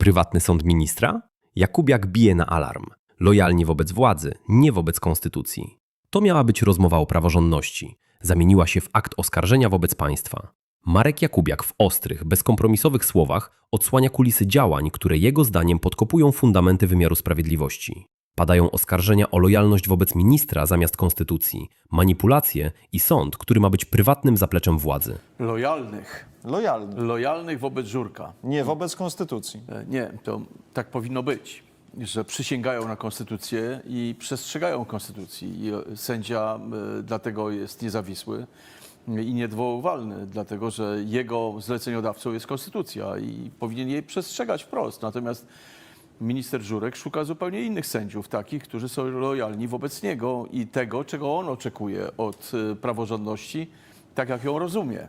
Prywatny sąd ministra? Jakubiak bije na alarm. Lojalnie wobec władzy, nie wobec konstytucji. To miała być rozmowa o praworządności. Zamieniła się w akt oskarżenia wobec państwa. Marek Jakubiak w ostrych, bezkompromisowych słowach odsłania kulisy działań, które jego zdaniem podkopują fundamenty wymiaru sprawiedliwości. Padają oskarżenia o lojalność wobec ministra zamiast konstytucji, manipulacje i sąd, który ma być prywatnym zapleczem władzy. Lojalnych. Lojalny. Lojalnych wobec Żurka. Nie wobec konstytucji. E, Nie, to tak powinno być, że przysięgają na konstytucję i przestrzegają konstytucji. I e, sędzia e, dlatego jest niezawisły i nieodwoływalny, dlatego że jego zleceniodawcą jest konstytucja i powinien jej przestrzegać wprost. Natomiast minister Żurek szuka zupełnie innych sędziów, takich, którzy są lojalni wobec niego i tego, czego on oczekuje od e, praworządności, tak jak ją rozumie.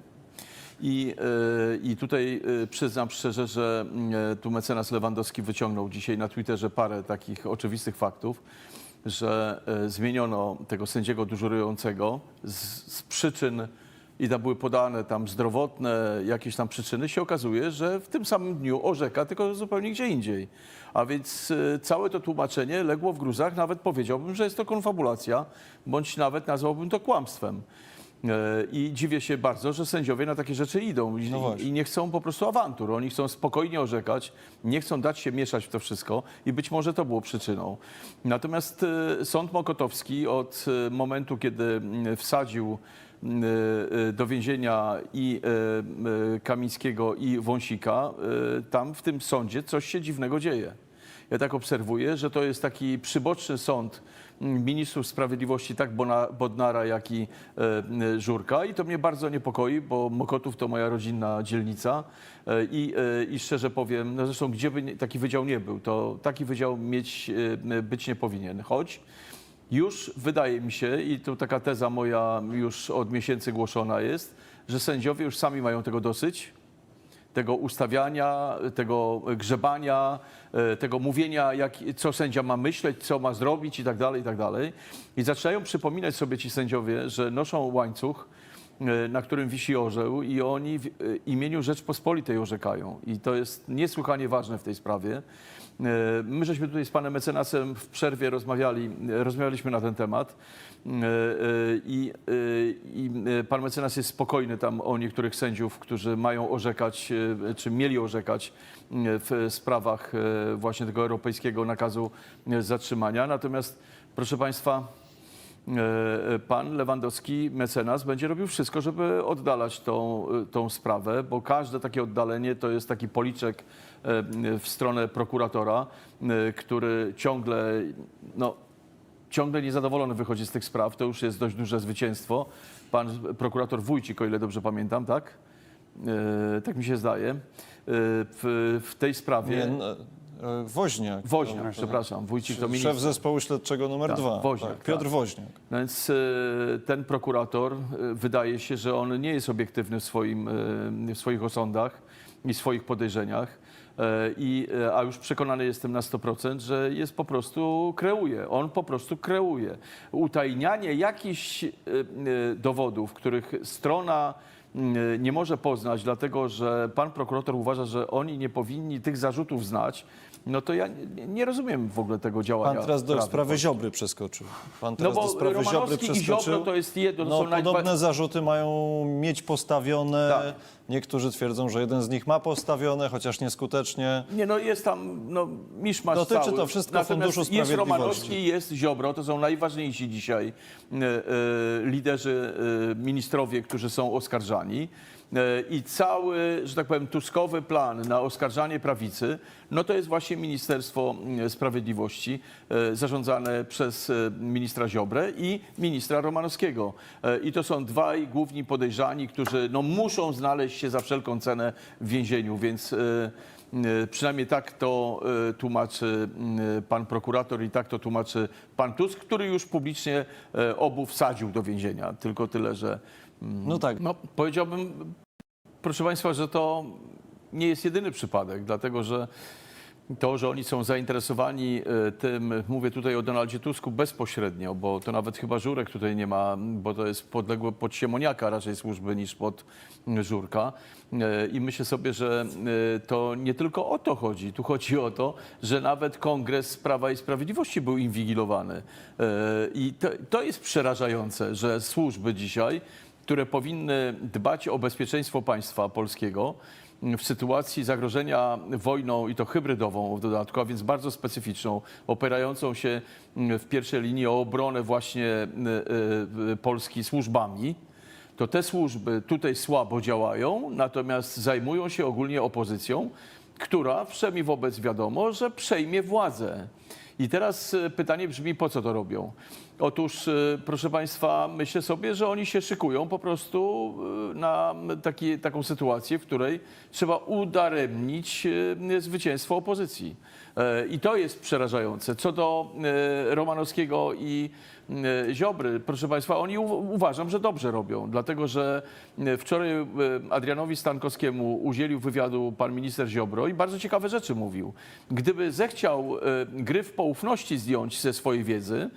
I, e, I tutaj e, przyznam szczerze, że tu mecenas Lewandowski wyciągnął dzisiaj na Twitterze parę takich oczywistych faktów, że zmieniono tego sędziego dyżurującego z, z przyczyn i tam były podane tam zdrowotne jakieś tam przyczyny, się okazuje, że w tym samym dniu orzeka, tylko zupełnie gdzie indziej. A więc e, całe to tłumaczenie legło w gruzach, nawet powiedziałbym, że jest to konfabulacja, bądź nawet nazwałbym to kłamstwem. E, I dziwię się bardzo, że sędziowie na takie rzeczy idą i, No i nie chcą po prostu awantur. Oni chcą spokojnie orzekać, nie chcą dać się mieszać w to wszystko i być może to było przyczyną. Natomiast e, sąd Mokotowski od e, momentu, kiedy wsadził e, do więzienia i e, Kamińskiego i Wąsika, e, tam w tym sądzie coś się dziwnego dzieje. Ja tak obserwuję, że to jest taki przyboczny sąd mm, ministrów sprawiedliwości, tak Bodnara, jak i e, e, Żurka. I to mnie bardzo niepokoi, bo Mokotów to moja rodzinna dzielnica. E, I, I szczerze powiem, no zresztą gdzie by taki wydział nie był, to taki wydział mieć, być nie powinien. Choć już wydaje mi się, i to taka teza moja już od miesięcy głoszona jest, że sędziowie już sami mają tego dosyć tego ustawiania, tego grzebania, e, tego mówienia, jak, co sędzia ma myśleć, co ma zrobić i tak dalej, i tak dalej. I zaczynają przypominać sobie ci sędziowie, że noszą łańcuch, na którym wisi orzeł i oni w e, imieniu Rzeczpospolitej orzekają. I to jest niesłychanie ważne w tej sprawie. E, My żeśmy tutaj z panem mecenasem w przerwie rozmawiali, e, rozmawialiśmy na ten temat E, e, i, e, i e, pan mecenas jest spokojny tam o niektórych sędziów, którzy mają orzekać, e, czy mieli orzekać e, w sprawach e, właśnie tego europejskiego nakazu e, zatrzymania. Natomiast proszę państwa, e, pan Lewandowski, mecenas, będzie robił wszystko, żeby oddalać tą, tą sprawę, bo każde takie oddalenie to jest taki policzek e, w stronę prokuratora, e, który ciągle, no, ciągle niezadowolony wychodzi z tych spraw. To już jest dość duże zwycięstwo. Pan prokurator Wójcik, o ile dobrze pamiętam, tak? E, tak mi się zdaje. E, w, w tej sprawie... Nie, n- e, Woźniak. Woźniak, przepraszam. Wójcik to Szef minister. zespołu śledczego numer Tak, dwa. Woźniak, tak, Piotr tak. Woźniak. No Więc e, ten prokurator e, wydaje się, że on nie jest obiektywny w, swoim, w swoich osądach i swoich podejrzeniach. I, a już przekonany jestem na 100%, że jest po prostu kreuje. On po prostu kreuje. Utajnianie jakichś dowodów, których strona nie może poznać, dlatego że pan prokurator uważa, że oni nie powinni tych zarzutów znać, no to ja nie, nie rozumiem w ogóle tego działania. Pan teraz do prawa. sprawy Ziobry przeskoczył. Pan No teraz bo do sprawy Ziobry Romanowski i przeskoczył. Ziobro to jest jedno, to No, są podobne zarzuty mają mieć postawione. Tak. Niektórzy twierdzą, że jeden z nich ma postawione, chociaż nieskutecznie. Nie, no jest tam, no, miszmasz Dotyczy cały. to wszystko Natomiast Funduszu Jest Sprawiedliwości. Romanowski, jest Ziobro, to są najważniejsi dzisiaj e, e, liderzy, e, ministrowie, którzy są oskarżani. E, I cały, że tak powiem, tuskowy plan na oskarżanie prawicy, no to jest właśnie Ministerstwo mm, Sprawiedliwości e, zarządzane przez e, ministra Ziobrę i ministra Romanowskiego. E, I to są dwaj główni podejrzani, którzy no, muszą znaleźć się za wszelką cenę w więzieniu, więc e, E, Przynajmniej tak to e, tłumaczy pan prokurator i tak to tłumaczy pan Tusk, który już publicznie obu wsadził do więzienia. Tylko tyle, że No tak. no, powiedziałbym, proszę państwa, że to nie jest jedyny przypadek, dlatego że To, że oni są zainteresowani e, tym, mówię tutaj o Donaldzie Tusku bezpośrednio, bo to nawet chyba Żurek tutaj nie ma, bo to jest podległe pod Siemoniaka raczej służby niż pod Żurka. E, I myślę sobie, że e, to nie tylko o to chodzi. Tu chodzi o to, że nawet Kongres Prawa i Sprawiedliwości był inwigilowany. I to, to jest przerażające, że służby dzisiaj, które powinny dbać o bezpieczeństwo państwa polskiego, w sytuacji zagrożenia wojną i to hybrydową w dodatku, a więc bardzo specyficzną, opierającą się w pierwszej linii o obronę właśnie y, y, Polski służbami, to te służby tutaj słabo działają, natomiast zajmują się ogólnie opozycją, która wszemi wobec wiadomo, że przejmie władzę. I teraz e, pytanie brzmi, po co to robią? Otóż, e, proszę Państwa, myślę sobie, że oni się szykują po prostu e, na taki, taką sytuację, w której trzeba udaremnić zwycięstwo opozycji. E, I to jest przerażające. Co do e, Romanowskiego i e, Ziobry, proszę Państwa, oni uważam, że dobrze robią, dlatego że wczoraj Adrianowi Stankowskiemu udzielił wywiadu pan minister Ziobro i bardzo ciekawe rzeczy mówił. Gdyby zechciał gry w poufności zdjąć ze swojej wiedzy,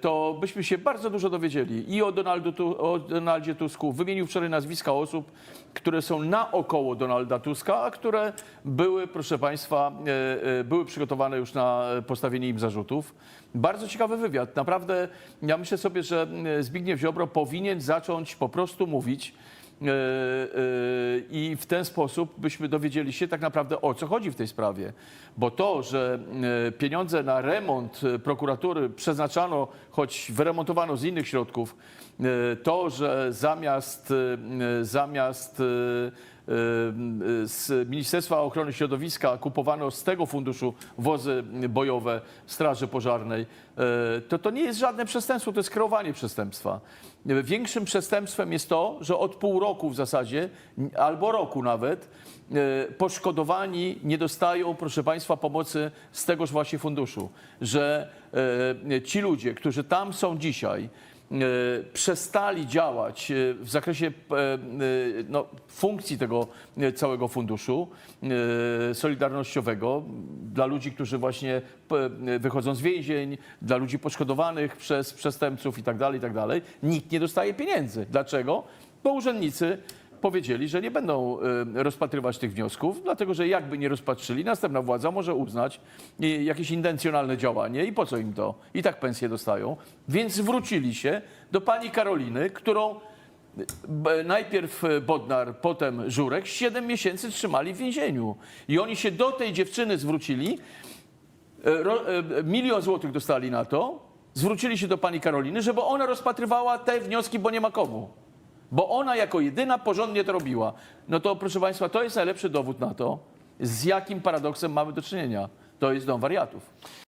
to byśmy się bardzo dużo dowiedzieli i o, Donaldu, o Donaldzie Tusku. Wymienił wczoraj nazwiska osób, które są naokoło Donalda Tuska, a które były, proszę Państwa, e, e, były przygotowane już na postawienie im zarzutów. Bardzo ciekawy wywiad. Naprawdę ja myślę sobie, że e, Zbigniew Ziobro powinien zacząć po prostu mówić e, e, i w ten sposób byśmy dowiedzieli się tak naprawdę o co chodzi w tej sprawie. Bo to, że e, pieniądze na remont e, prokuratury przeznaczano, choć wyremontowano z innych środków, e, to, że zamiast, e, zamiast e, e, z Ministerstwa Ochrony Środowiska kupowano z tego funduszu wozy bojowe Straży Pożarnej, e, to to nie jest żadne przestępstwo, to jest kreowanie przestępstwa. Większym przestępstwem jest to, że od pół roku w zasadzie, albo roku nawet, poszkodowani nie dostają, proszę Państwa, pomocy z tegoż właśnie funduszu. Że ci ludzie, którzy tam są dzisiaj, przestali działać e, w zakresie e, e, no, funkcji tego e, całego funduszu e, solidarnościowego dla ludzi, którzy właśnie e, wychodzą z więzień, dla ludzi poszkodowanych przez przestępców itd., itd. Nikt nie dostaje pieniędzy. Dlaczego? Bo urzędnicy powiedzieli, że nie będą e, rozpatrywać tych wniosków, dlatego że jakby nie rozpatrzyli, następna władza może uznać e, jakieś intencjonalne działanie i po co im to? I tak pensje dostają. Więc zwrócili się do pani Karoliny, którą B- Najpierw Bodnar, potem Żurek 7 miesięcy trzymali w więzieniu. I oni się do tej dziewczyny zwrócili, milion złotych dostali na to, zwrócili się do pani Karoliny, żeby ona rozpatrywała te wnioski, bo nie ma komu. Bo ona jako jedyna porządnie to robiła. No to proszę Państwa, to jest najlepszy dowód na to, z jakim paradoksem mamy do czynienia. To jest dom wariatów.